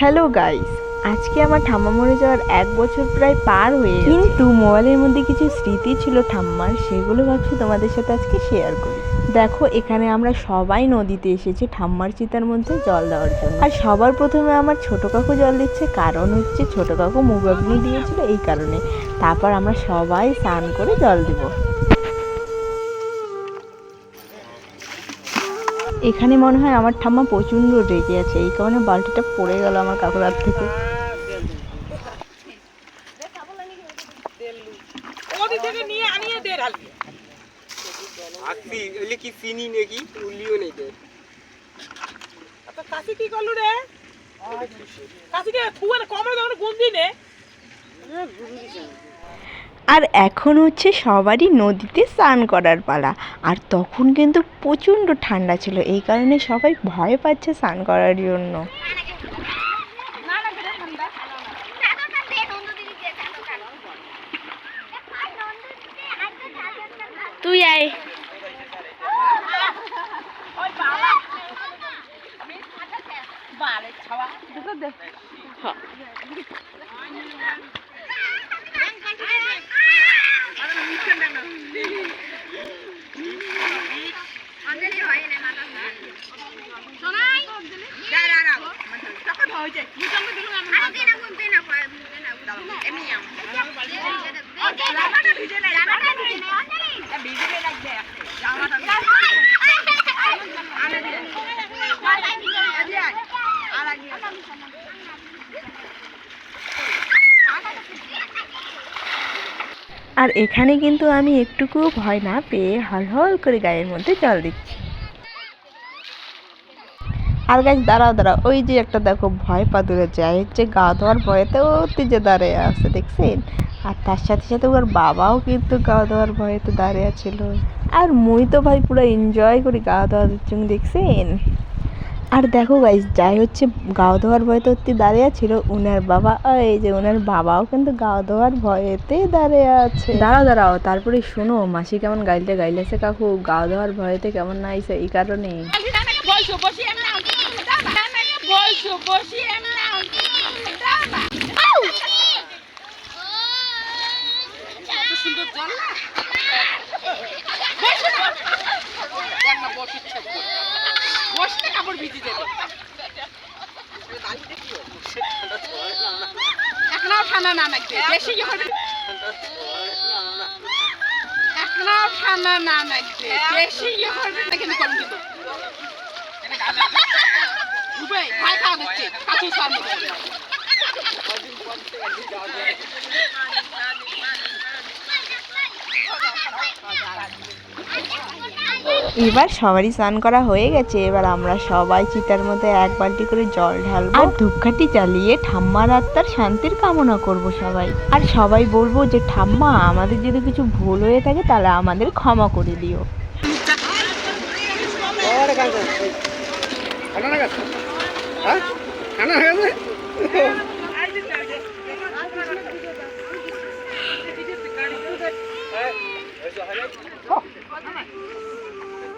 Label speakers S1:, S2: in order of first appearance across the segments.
S1: Hello guys আজকে আমার ঠাম্মা মরে যাওয়ার এক বছর প্রায় পার হয়ে কিন্তু মোবাইলের মধ্যে কিছু স্মৃতি ছিল ঠাম্মার, সেগুলো ভাবছি তোমাদের সাথে আজকে শেয়ার করি। দেখো, এখানে আমরা সবাই নদীতে এসেছি ঠাম্মার চিতার মধ্যে জল দেওয়ার জন্য। আর সবার প্রথমে আমার ছোট কাকু জল দিচ্ছে, কারণ হচ্ছে ছোট কাকু মুগাগ্নি দিয়েছিল এই কারণে। তারপর আমরা সবাই স্নান করে জল দেবো। এখানে মনে হয় আমার ঠাম্মা প্রচণ্ড রেগে আছে এই কারণে বালতিটা পড়ে গেল আমার কাকুর হাত থেকে।
S2: কি
S3: কাশি কি করলু রে? কাশিকে থুয়ে কমে দাও গুন্দি নে।
S1: আর এখন হচ্ছে সবারই নদীতে স্নান করার পালা। আর তখন কিন্তু প্রচণ্ড ঠান্ডা ছিল এই কারণে সবাই ভয় পাচ্ছে স্নান করার জন্য।
S4: তুই আয়।
S3: বালে ছাওয়া। দুটো দে।
S1: ভিজে লাগবে জামাটা আর এখানে কিন্তু আমি একটুকুও ভয় না পেয়ে হল হল করে গায়ের মধ্যে জল দিচ্ছি। আর গাছ দাঁড়াও দাঁড়াও। ওই যে একটা দেখো ভয় পাদুরে যায় হচ্ছে গা ধোয়ার ভয়েতে ও যে দাঁড়িয়ে আছে, দেখছেন? আর তার সাথে সাথে ওর বাবাও কিন্তু গা ধোয়ার ভয়েতে দাঁড়িয়ে ছিল। আর মুই তো ভাই পুরো এনজয় করি গা ধোয়ার জন্য দেখছেন? আর দেখো গাইজ যাই হচ্ছে গাও ধোয়ার ভয়তে অতি দাঁড়িয়ে ছিল উনার বাবা। এই যে উনার বাবাও কিন্তু গাও ধোয়ার ভয়েতে দাঁড়িয়ে আছে। দাঁড়াও দাঁড়াও তারপরে শোনো মাসি কেমন গাইলতে গাইলেছে কাকু? গাও ধোয়ার ভয়েতে কেমন নাইছে এই কারণে।
S3: বসো বসি এমন বসো বসি এমন কত সুন্দর জল না বসো না। দেখ না, বস ইচ্ছা করে। বসলে কাপড় ভিজে যাবে এখনও ঠান্ডা না নাকি বেশি এখনও ঠান্ডা না নাকি বেশি যখন কিন্তু কম কিন্তু খাওয়া দিচ্ছে কাছু সার মতো
S1: এবার সবারই স্নান করা হয়ে গেছে। এবার আমরা সবাই চিতার মধ্যে এক বালতি করে জল ঢালবো। আর ধূপকাঠি জ্বালিয়ে ঠাম্মার আত্মার শান্তির কামনা করব সবাই। আর সবাই বলব যে ঠাম্মা আমাদের যদি কিছু ভুল হয়ে থাকে তাহলে আমাদের ক্ষমা করে দিও।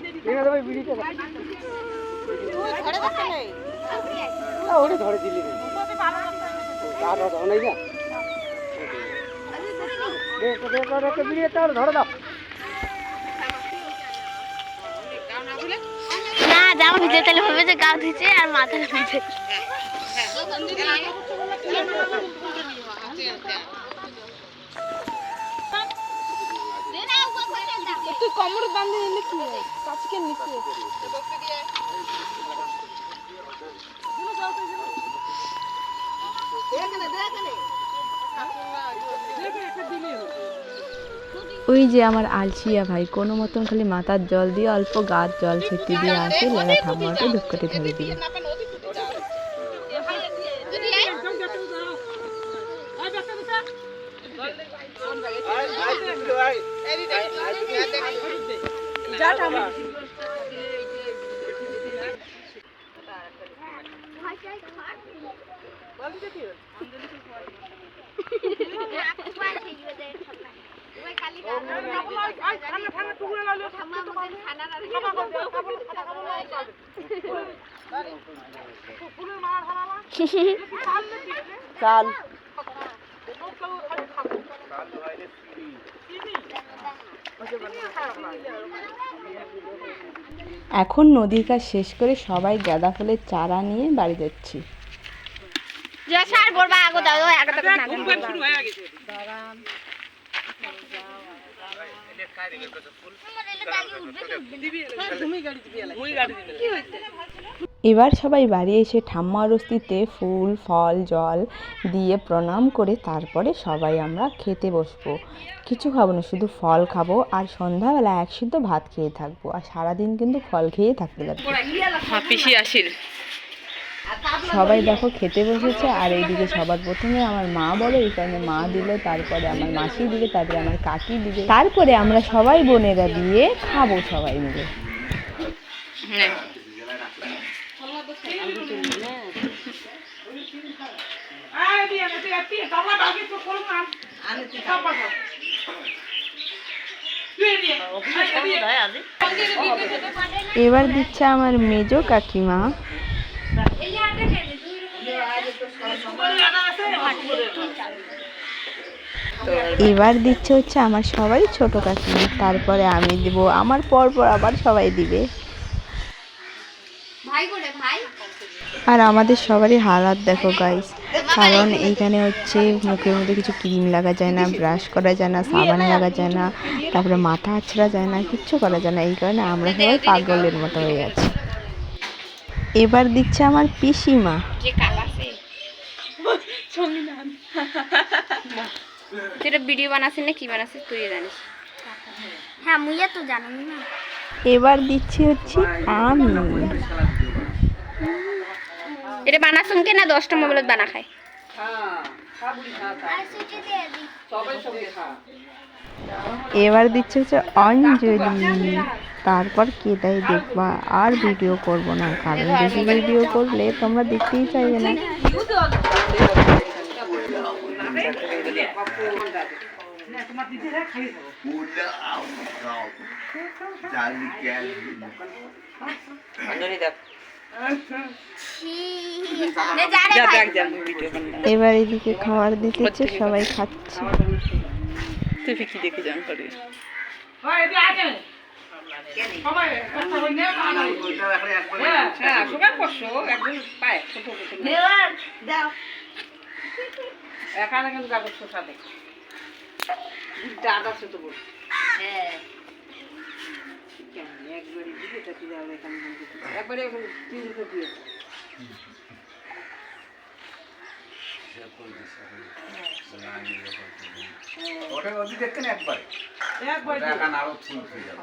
S2: ঠিক ভাই বিড়িতে ধরে দিলি রে। আর ধরে নাই না? ধরে দাও।
S4: না জামা ভিজে তাহলে হবে যে গা ধুইছে আর মাথা ভিজে
S3: কমর বান্ধে নিলে কি হয়? কাছকে নিচে।
S1: ওই যে আমার আলসিয়া ভাই, কোনো মতন খালি মাথার জল দিয়ে অল্প গাছ জল ছিটি দিয়ে আসে লেলা ঠাম্মাকে ধূপকাঠি ধরে দিয়ে
S3: না কেন ওদিকে যাও লাগলে ফুলের
S1: চাল। এখন নদীর কাজ শেষ করে সবাই গাঁদা ফুলের চারা নিয়ে বাড়ি যাচ্ছি।
S3: হয়ে
S1: এবার সবাই বাড়ি এসে ঠাম্মার অস্তিতে ফুল ফল জল দিয়ে প্রণাম করে তারপরে সবাই আমরা খেতে বসবো। কিছু খাব না শুধু ফল খাব আর সন্ধ্যাবেলা এক সিদ্ধ ভাত খেয়ে থাকব। আর সারাদিন কিন্তু ফল খেয়ে থাকতে লাগবে সবাই দেখো খেতে বসেছে আর এইদিকে সবার প্রথমে আমার মা বলে এই কারণে মা দিল তারপরে আমার মাসি দিবে তারপরে আমার কাকি দিবে। তারপরে আমরা সবাই বোনেরা দিয়ে খাব সবাই মিলে।
S3: আয় দিয়ে দিয়ে দিয়ে দাবা দাবি তো করুন না আনে তুই খাবা দিয়ে দিয়ে
S1: এবার দিচ্ছে আমার মেজ কাকিমা। এবার দিচ্ছে হচ্ছে আমার সবাই ছোট কাকিমা। তারপরে আমি দিব, আমার পর পর আবার সবাই দিবে। আর আমাদের সবারই হালাত দেখো গাইস কারণ এইখানে হচ্ছে মুখের মধ্যে কিছু ক্রিম লাগা যায় না ব্রাশ করা যায় না সাবান লাগা যায় না তারপরে মাথা আছড়া যায় না কিচ্ছু করা যায় না। এই কারণে আমরা সবাই পাগলের মতো হয়ে আছি। এবার দিচ্ছে আমার পিসিমা।
S4: ভিডিও বানাছিস না কি বানাছিস তুই জানিস। হ্যাঁ মুইয়া তো জানি না।
S1: এবার দিচ্ছি হচ্ছে আমি।
S4: এটা বানাছুন কে না দশটা মোবাইলত বানা খায়?
S1: এবার দিচ্ছে হচ্ছে অঞ্জলি। তারপর কে দেয় দেখবা। আর ভিডিও করব না কারণ বেশি ভিডিও করলে তোমরা দেখতেই চাইবে না। এবার এদিকে খাবার দিতেছে সবাই খাচ্ছে।
S3: করছ একজন পায় ছোট ছোট এখানে কিন্তু দাদা ছোট বল হ্যাঁ একবারে এখানে তিন কোটি
S5: ওটা নদী দেখতেন একবারে।
S3: একবার
S5: দেখান আরও ঠিক হয়ে যাবে।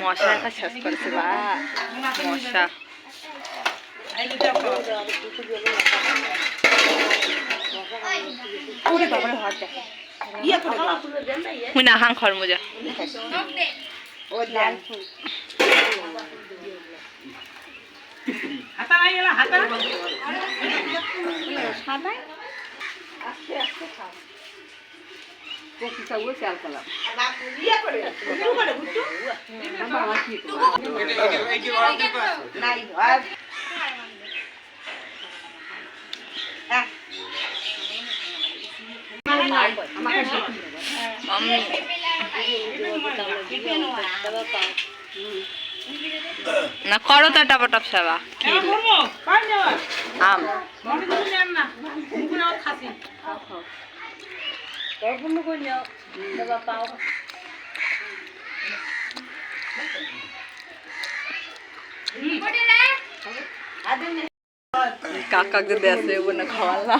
S1: মশা একটা শেষ করেছে বা মশা। মুই না হাং
S3: হাতা নাই হাতা। আস্তে আস্তে খাও। চাল খালাম
S5: ইয়ে করে শুরু করে বুঝছ
S3: বাবা কি
S5: নাই আর হ্যাঁ
S2: না করো তো টাপাটাপ সেবা আম কাকা যদি আছে ওগুলো খাওয়ালা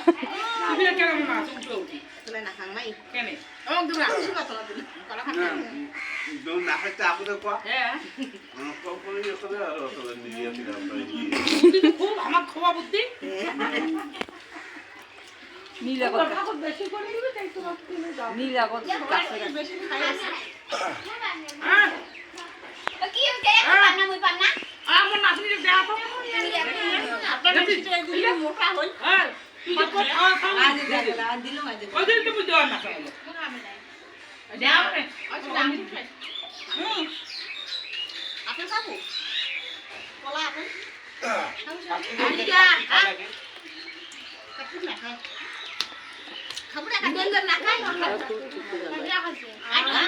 S3: আমার খোয়া বুদ্ধি নীলাগত নীলাগত হ্যাঁ। হ্যাঁ। দেও রে
S6: আপেল খাব? কলা আপেল? খাব না